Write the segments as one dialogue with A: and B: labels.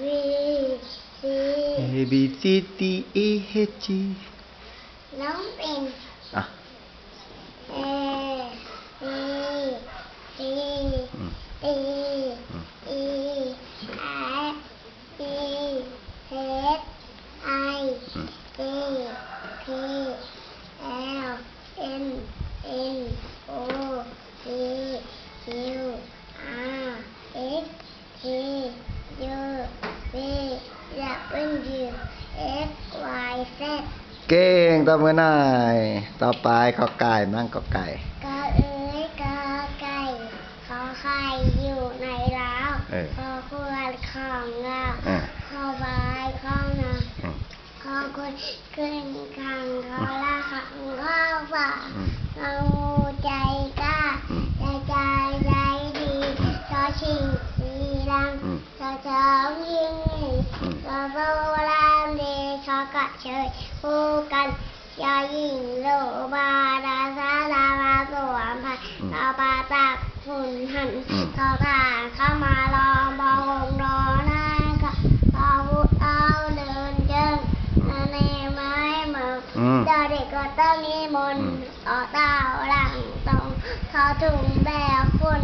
A: V C
B: A B C D E H G
A: น้องเป็น
B: อ่ะ
A: A B C
B: อืม
A: D
B: อืม
A: E F T U V W X Y Z
B: เก่งตบมือหน่อยต่อไปก็ไก่มั่งก็ไก่
A: กาเอ้ยกาไก่ขอไข่อยู่ในร้าว
B: เออ
A: ขอควรของเรา
B: เออ
A: ขอบายของนา
B: อืม
A: ขอคนขึ้นขังขอละขังข้าวฝ่า
B: อืม
A: เอาใจกล้า
B: อืม
A: ใจใจใจดีชอชิง สีรัง
B: อืม
A: ชอเช้ายิง
B: อืม
A: ชอโบราณเดชอกระเชยคู่กันยายิงโลบาดาซาดามาสวมพันตาปาตักฝุ่นหัน
B: อืม
A: ทอผ่าเข้ามาลองบองรอหน้าก็พอวุฒเอาเดินเจิงในไม้เหมือ
B: อืม
A: เด็กเด็กก็ต้องนิมนต์ต่อเต้าหลังตรงทอถุงแบบคุณ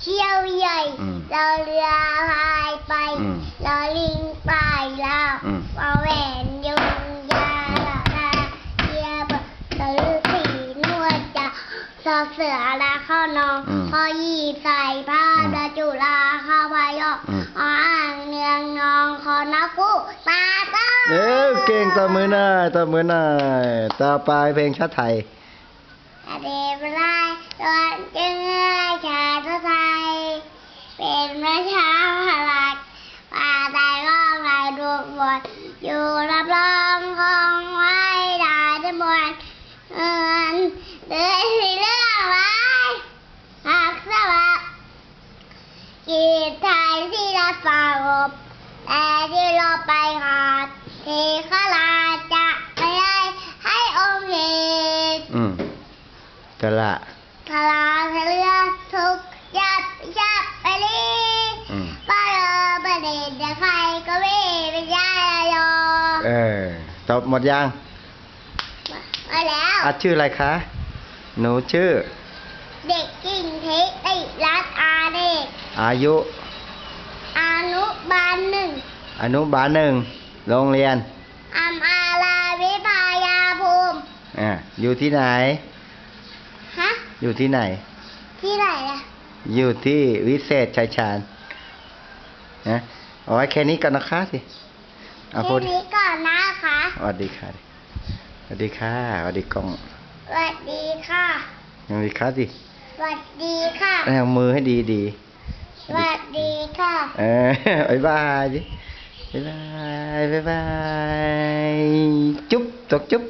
A: เพิ่งทำรัง
B: อืม
A: พ
B: ต่อ
A: อ
B: สิ
A: ผ่าทุนทาง
B: อืม
A: พอพานวางตั้ง
B: อืม
A: พอภาษาอดีต
B: โอ้ยพอ
A: พาร้านเราการไป
B: อืม
A: มามาคุกคัก
B: อืม
A: โยยักษ์เชี่ยวใหญ่
B: อืม
A: เราเรือพายไป
B: อืม
A: เราลิงไปแล้ว
B: อืม
A: เราแหวนยุงยาละลาเยียบตือสีนวดจะสอเสือละเข้านอง
B: อืม
A: พอหยีบใส่ผ้า
B: อืม
A: ดาจุลาเข้าไปยอก
B: อืม
A: อ่างเนืองนองคอนักกู้ตาต้า
B: เอ้ยเก่งตบมือหน่อยตบมือหน่อยต่อไปเพลงชาติไทย
A: อเดบไลตอนจึงเอ้ยชาติไทย เป็นพระชาพลักป่าใดก็ไง ดูบทอยู่รับรองของไว้ได้ทั้งหมดเอินเดินสิเรื่องไว้หักสวัสดิ์กีดไทยที่รับฝากบแต่ที่เราไปหาดที่ขลาจะไม่ได้ให้องค์เห็น
B: อืมกะละ
A: พลาเรือทุก
B: อตอบหมดยัง
A: มาแล้ว
B: อะชื่ออะไรคะ หนูชื่อ
A: เด็กกิ่งเทคติรัตอาเด็ก
B: อายุ
A: อนุบาลหนึ่ง
B: อนุบาลหนึ่ง โรงเรียน
A: อัมอาลาวิพายาภูมิ
B: อ่าอยู่ที่ไหน
A: ฮะ
B: อยู่ที่ไหน
A: ที่ไหนล่ะ
B: อยู่ที่วิเศษชัยชาญนะเอาไว้แค่นี้ก่อนนะคะสิ เอา
A: แค่
B: พูด
A: นี้ก่อนนะคะ
B: สวัสดีค่ะสวัสดีค่ะสวัสดีกล้อง
A: สวัสดีค่ะ
B: สวัสดีค่ะสิ
A: สวัสดีค่ะ
B: เอามือให้ดีดี
A: สวัสดีค่ะ
B: ๆเออบ๊ายบายสิบ๊ายบายบ๊ายบายจุ๊บตกจุ๊บ